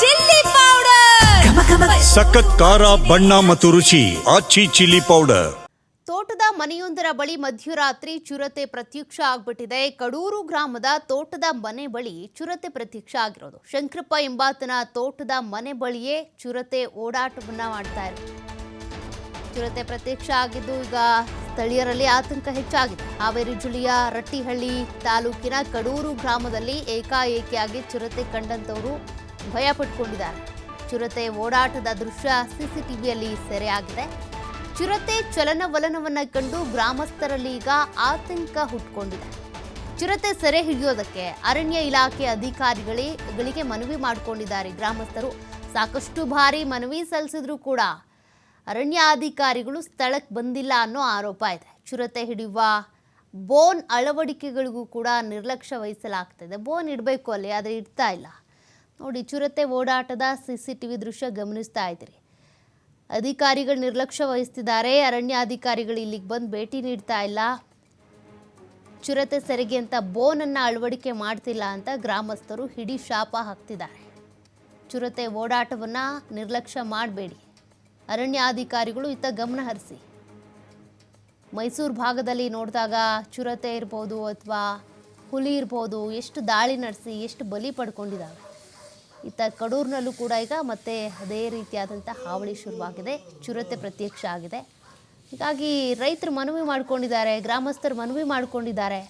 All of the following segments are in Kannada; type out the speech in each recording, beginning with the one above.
Chilli powder. ಸಖತ್ ಖಾರ ಬಣ್ಣ ಮತ್ತು ರುಚಿ ಆಚಿ ಚಿಲ್ಲಿ ಪೌಡರ್. ತೋಟದ ಮನೆಯೊಂದರ ಬಳಿ ಮಧ್ಯರಾತ್ರಿ ಚುರತೆ ಪ್ರತ್ಯಕ್ಷ ಆಗ್ಬಿಟ್ಟಿದೆ. ಕಡೂರು ಗ್ರಾಮದ ತೋಟದ ಮನೆ ಬಳಿ ಚುರತೆ ಪ್ರತ್ಯಕ್ಷ ಆಗಿರೋದು. ಶಂಕರಪ್ಪ ಎಂಬಾತನ ತೋಟದ ಮನೆ ಬಳಿಯೇ ಚುರತೆ ಓಡಾಟವನ್ನ ಮಾಡ್ತಾ ಇದೆ ಚುರತೆ ಪ್ರತ್ಯಕ್ಷ ಆಗಿದ್ದು ಈಗ ಸ್ಥಳೀಯರಲ್ಲಿ ಆತಂಕ ಹೆಚ್ಚಾಗಿದೆ. ಹಾವೇರಿ ಜಿಲ್ಲೆಯ ರಟ್ಟಿಹಳ್ಳಿ ತಾಲೂಕಿನ ಕಡೂರು ಗ್ರಾಮದಲ್ಲಿ ಏಕಾಏಕಿಯಾಗಿ ಚುರತೆ ಕಂಡಂತವರು ಭಯ ಪಟ್ಕೊಂಡಿದ್ದಾರೆ. ಚಿರತೆ ಓಡಾಟದ ದೃಶ್ಯ ಸಿಸಿಟಿವಿಯಲ್ಲಿ ಸೆರೆಯಾಗಿದೆ. ಚಿರತೆ ಚಲನವಲನವನ್ನು ಕಂಡು ಗ್ರಾಮಸ್ಥರಲ್ಲಿ ಈಗ ಆತಂಕ ಹುಟ್ಕೊಂಡಿದೆ. ಚಿರತೆ ಸೆರೆ ಹಿಡಿಯೋದಕ್ಕೆ ಅರಣ್ಯ ಇಲಾಖೆ ಅಧಿಕಾರಿಗಳಿಗೆ ಮನವಿ ಮಾಡಿಕೊಂಡಿದ್ದಾರೆ. ಗ್ರಾಮಸ್ಥರು ಸಾಕಷ್ಟು ಬಾರಿ ಮನವಿ ಸಲ್ಲಿಸಿದ್ರು ಕೂಡ ಅರಣ್ಯ ಅಧಿಕಾರಿಗಳು ಸ್ಥಳಕ್ಕೆ ಬಂದಿಲ್ಲ ಅನ್ನೋ ಆರೋಪ ಇದೆ. ಚಿರತೆ ಹಿಡಿಯುವ ಬೋನ್ ಅಳವಡಿಕೆಗಳಿಗೂ ಕೂಡ ನಿರ್ಲಕ್ಷ್ಯ ವಹಿಸಲಾಗ್ತದೆ. ಬೋನ್ ಇಡಬೇಕು ಅಲ್ಲಿ, ಆದರೆ ಇಡ್ತಾ ಇಲ್ಲ. ನೋಡಿ, ಚುರತೆ ಓಡಾಟದ ಸಿ ಸಿ ಟಿ ವಿ ದೃಶ್ಯ ಗಮನಿಸ್ತಾ ಇದ್ದೀರಿ. ಅಧಿಕಾರಿಗಳು ನಿರ್ಲಕ್ಷ್ಯ ವಹಿಸ್ತಿದ್ದಾರೆ. ಅರಣ್ಯಾಧಿಕಾರಿಗಳು ಇಲ್ಲಿಗೆ ಬಂದು ಭೇಟಿ ನೀಡ್ತಾ ಇಲ್ಲ. ಚುರತೆ ಸೆರೆಗೆ ಅಂತ ಬೋನನ್ನು ಅಳವಡಿಕೆ ಮಾಡ್ತಿಲ್ಲ ಅಂತ ಗ್ರಾಮಸ್ಥರು ಹಿಡಿ ಶಾಪ ಹಾಕ್ತಿದ್ದಾರೆ. ಚುರತೆ ಓಡಾಟವನ್ನು ನಿರ್ಲಕ್ಷ್ಯ ಮಾಡಬೇಡಿ. ಅರಣ್ಯಾಧಿಕಾರಿಗಳು ಇತ್ತ ಗಮನ ಹರಿಸಿ. ಮೈಸೂರು ಭಾಗದಲ್ಲಿ ನೋಡಿದಾಗ ಚುರತೆ ಇರ್ಬೋದು ಅಥವಾ ಹುಲಿ ಇರ್ಬೋದು, ಎಷ್ಟು ದಾಳಿ ನಡೆಸಿ, ಎಷ್ಟು ಬಲಿ ಪಡ್ಕೊಂಡಿದ್ದಾವೆ ಇತ್ತ ಕಡೂರಿನಲ್ಲೂ ಕೂಡ ಈಗ ಮತ್ತೆ ಅದೇ ರೀತಿಯಾದಂಥ ಹಾವಳಿ ಶುರುವಾಗಿದೆ, ಚುರತೆ ಪ್ರತ್ಯಕ್ಷ ಆಗಿದೆ. ಹೀಗಾಗಿ ರೈತರು ಮನವಿ ಮಾಡ್ಕೊಂಡಿದ್ದಾರೆ, ಗ್ರಾಮಸ್ಥರು ಮನವಿ ಮಾಡ್ಕೊಂಡಿದ್ದಾರೆ.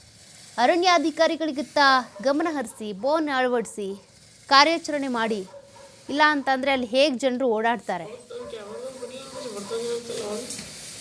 ಅರಣ್ಯಾಧಿಕಾರಿಗಳಿಗಿತ್ತ ಗಮನ ಹರಿಸಿ, ಬೋನ್ ಅಳವಡಿಸಿ ಕಾರ್ಯಾಚರಣೆ ಮಾಡಿ. ಇಲ್ಲ ಅಂತಂದರೆ ಅಲ್ಲಿ ಹೇಗೆ ಜನರು ಓಡಾಡ್ತಾರೆ?